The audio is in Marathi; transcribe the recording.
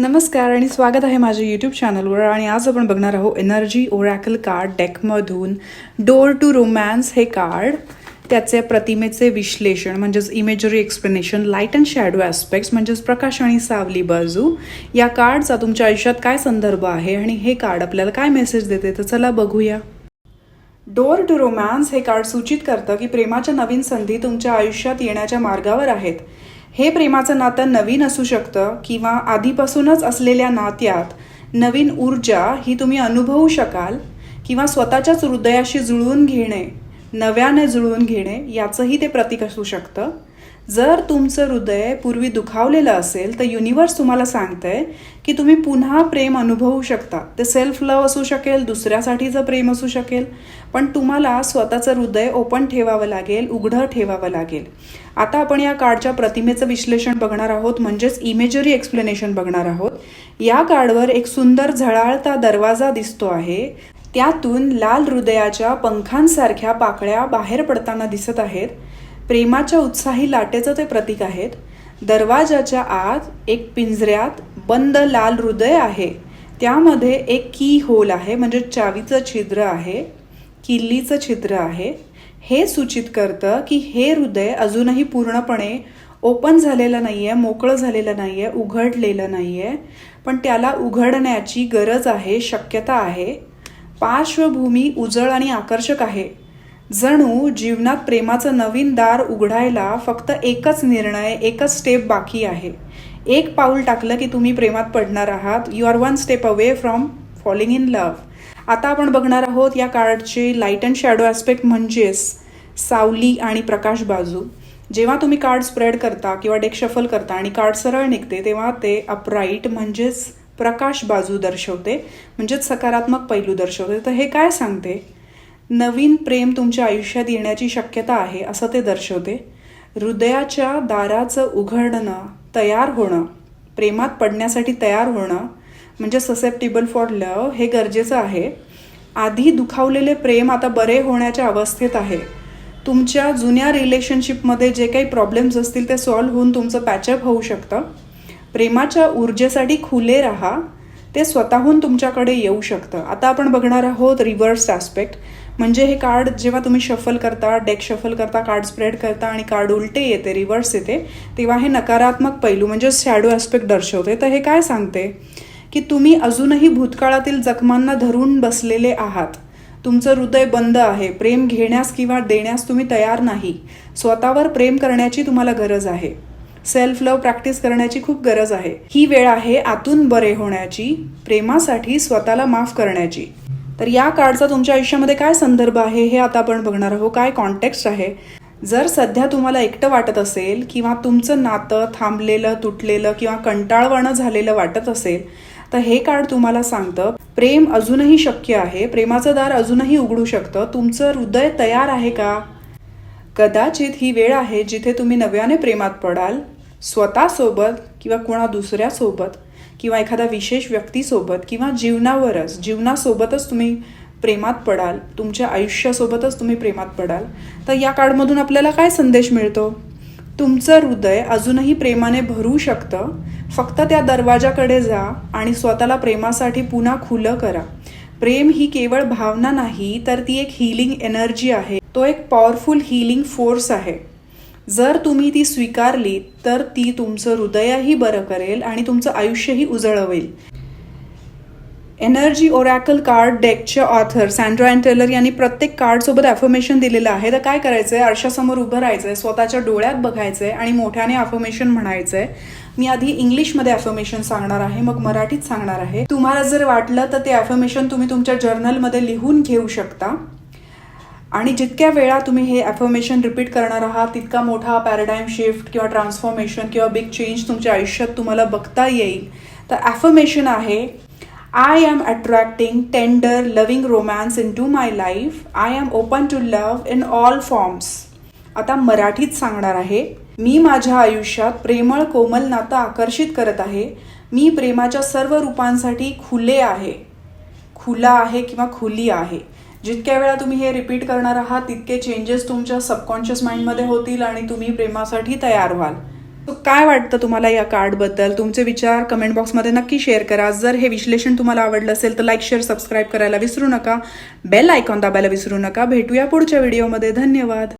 नमस्कार आणि स्वागत आहे माझ्या यूट्यूब चॅनलवर आणि आज आपण बघणार आहोत एनर्जी ओरॅकल कार्ड डेकमधून डोअर टू रोमॅन्स हे कार्ड त्याचे प्रतिमेचे विश्लेषण म्हणजेच imagery explanation light and shadow aspects म्हणजेच प्रकाश आणि सावली बाजू. या कार्डचा तुमच्या आयुष्यात काय संदर्भ आहे आणि हे कार्ड आपल्याला काय मेसेज देते? तर चला बघूया. डोअर टू रोमॅन्स हे कार्ड सूचित करतं की प्रेमाच्या नवीन संधी तुमच्या आयुष्यात येण्याच्या मार्गावर आहेत. हे प्रेमाचं नातं नवीन असू शकतं किंवा आधीपासूनच असलेल्या नात्यात नवीन ऊर्जा ही तुम्ही अनुभवू शकाल किंवा स्वतःच्याच हृदयाशी जुळवून घेणे नव्याने जुळवून घेणे याचंही ते प्रतीक असू शकतं. जर तुमचं हृदय पूर्वी दुखावलेलं असेल तर युनिवर्स तुम्हाला सांगतंय की तुम्ही पुन्हा प्रेम अनुभवू शकता. ते सेल्फ लव असू शकेल दुसऱ्यासाठीचं प्रेम असू शकेल पण तुम्हाला स्वतःचं हृदय ओपन ठेवावं लागेल उघडं ठेवावं लागेल. आता आपण या कार्डच्या प्रतिमेचं विश्लेषण बघणार आहोत म्हणजेच इमेजरी एक्सप्लेनेशन बघणार आहोत. या कार्डवर एक सुंदर झळाळता दरवाजा दिसतो आहे. त्यातून लाल हृदयाच्या पंखांसारख्या पाकळ्या बाहेर पडताना दिसत आहेत. प्रेमाच्या उत्साही लाटेचं ते प्रतीक आहेत. दरवाजाच्या आत एक पिंजऱ्यात बंद लाल हृदय आहे. त्यामध्ये एक की होल आहे म्हणजे चावीचं छिद्र आहे किल्लीचं छिद्र आहे. हे सूचित करतं की हे हृदय अजूनही पूर्णपणे ओपन झालेलं नाही आहे मोकळं झालेलं नाही आहे उघडलेलं नाही आहे पण त्याला उघडण्याची गरज आहे शक्यता आहे. पार्श्वभूमी उजळ आणि आकर्षक आहे. जणू जीवनात प्रेमाचं नवीन दार उघडायला फक्त एकच निर्णय एकच स्टेप बाकी आहे. एक पाऊल टाकलं की तुम्ही प्रेमात पडणार आहात. You are one step away from falling in love आता आपण बघणार आहोत या कार्डचे लाइट अँड शॅडो ॲस्पेक्ट म्हणजेच सावली आणि प्रकाश बाजू. जेव्हा तुम्ही कार्ड स्प्रेड करता किंवा डेक शफल करता आणि कार्ड सरळ निघते तेव्हा ते अपराईट म्हणजेच प्रकाश बाजू दर्शवते म्हणजेच सकारात्मक पैलू दर्शवते. तर हे काय सांगते? नवीन प्रेम तुमच्या आयुष्यात येण्याची शक्यता आहे असं ते दर्शवते. हृदयाच्या दाराचं उघडणं तयार होणं प्रेमात पडण्यासाठी तयार होणं म्हणजे ससेप्टेबल फॉर लव हे गरजेचं आहे. आधी दुखावलेले प्रेम आता बरे होण्याच्या अवस्थेत आहे. तुमच्या जुन्या रिलेशनशिपमध्ये जे काही प्रॉब्लेम्स असतील ते सॉल्व्ह होऊन तुमचं पॅचअप होऊ शकतं. प्रेमाच्या ऊर्जेसाठी खुले राहा ते स्वतःहून तुमच्याकडे येऊ शकतं. आता आपण बघणार आहोत रिव्हर्स ॲस्पेक्ट म्हणजे हे कार्ड जेव्हा तुम्ही शफल करता डेक शफल करता कार्ड स्प्रेड करता आणि कार्ड उलटे येते रिव्हर्स येते तेव्हा हे नकारात्मक पैलू म्हणजे शॅडो ॲस्पेक्ट दर्शवते. तर हे काय सांगते? की तुम्ही अजूनही भूतकाळातील जखमांना धरून बसलेले आहात. तुमचं हृदय बंद आहे. प्रेम घेण्यास किंवा देण्यास तुम्ही तयार नाही. स्वतःवर प्रेम करण्याची तुम्हाला गरज आहे. सेल्फ लव्ह प्रॅक्टिस करण्याची खूप गरज आहे. ही वेळ आहे आतून बरे होण्याची प्रेमासाठी स्वतःला माफ करण्याची. तर या कार्डचा तुमच्या आयुष्यामध्ये काय संदर्भ आहे हे आता आपण बघणार आहोत. काय कॉन्टेक्स्ट आहे? जर सध्या तुम्हाला एकटं वाटत असेल किंवा तुमचं नातं थांबलेलं तुटलेलं किंवा कंटाळवाणं झालेलं वाटत असेल तर हे कार्ड तुम्हाला सांगतं प्रेम अजूनही शक्य आहे प्रेमाचं दार अजूनही उघडू शकतं तुमचं हृदय तयार आहे का? कदाचित ही वेळ आहे जिथे तुम्ही नव्याने प्रेमात पडाल स्वतःसोबत किंवा कुणा दुसऱ्यासोबत. किंवा एखाद्या विशेष व्यक्तीसोबत किंवा जीवनावरच जीवनासोबतच तुम्ही प्रेमात पडाल तुमच्या आयुष्यासोबतच तुम्ही प्रेमात पडाल तर या कार्डमधून आपल्याला काय संदेश मिळतो? तुमचं हृदय अजूनही प्रेमाने भरू शकतं. फक्त त्या दरवाजाकडे जा आणि स्वतःला प्रेमासाठी पुन्हा खुलं करा. प्रेम ही केवळ भावना नाही तर ती एक हिलिंग एनर्जी आहे. तो एक पॉवरफुल हिलिंग फोर्स आहे. जर तुम्ही ती स्वीकारली तर ती तुमचं हृदयही बरं करेल आणि तुमचं आयुष्यही उजळवेल. एनर्जी ओरॅकल कार्ड डेकचे ऑथर सँड्रा अँड टेलर यांनी प्रत्येक कार्डसोबत ॲफर्मेशन दिलेलं आहे. तर काय करायचं आहे आरशासमोर उभं राहायचं आहे स्वतःच्या डोळ्यात बघायचं आहे आणि मोठ्याने अफर्मेशन म्हणायचं आहे मी आधी इंग्लिशमध्ये अफर्मेशन सांगणार आहे मग मराठीत सांगणार आहे. तुम्हाला जर वाटलं तर ते अफर्मेशन तुम्ही तुमच्या जर्नलमध्ये लिहून घेऊ शकता. आणि जितक्या वेळा तुम्ही हे ॲफर्मेशन रिपीट करणार आहात तितका मोठा पॅराडाईम शिफ्ट किंवा ट्रान्सफॉर्मेशन किंवा बिग चेंज तुमच्या आयुष्यात तुम्हाला बघता येईल. तर ॲफर्मेशन आहे I am attracting tender loving romance into my life I am open to love in all forms आता मराठीत सांगणार आहे मी माझ्या आयुष्यात प्रेमळ कोमल नातं आकर्षित करत आहे. मी प्रेमाच्या सर्व रूपांसाठी खुले आहे. खुला आहे किंवा खुली आहे. जितक्या वेळा तुम्ही हे रिपीट करणार आहात तितके चेंजेस तुमच्या सबकॉन्शियस माइंडमध्ये होतील आणि तुम्ही प्रेमासाठी तयार व्हाल. So, काय वाटतं तुम्हाला या कार्डबद्दल तुमचे विचार कमेंट बॉक्समध्ये नक्की शेअर करा. जर हे विश्लेषण तुम्हाला आवडलं असेल तर लाईक शेअर सबस्क्राईब करायला विसरू नका. बेल आयकॉन दाबायला विसरू नका. भेटूया पुढच्या व्हिडिओमध्ये धन्यवाद.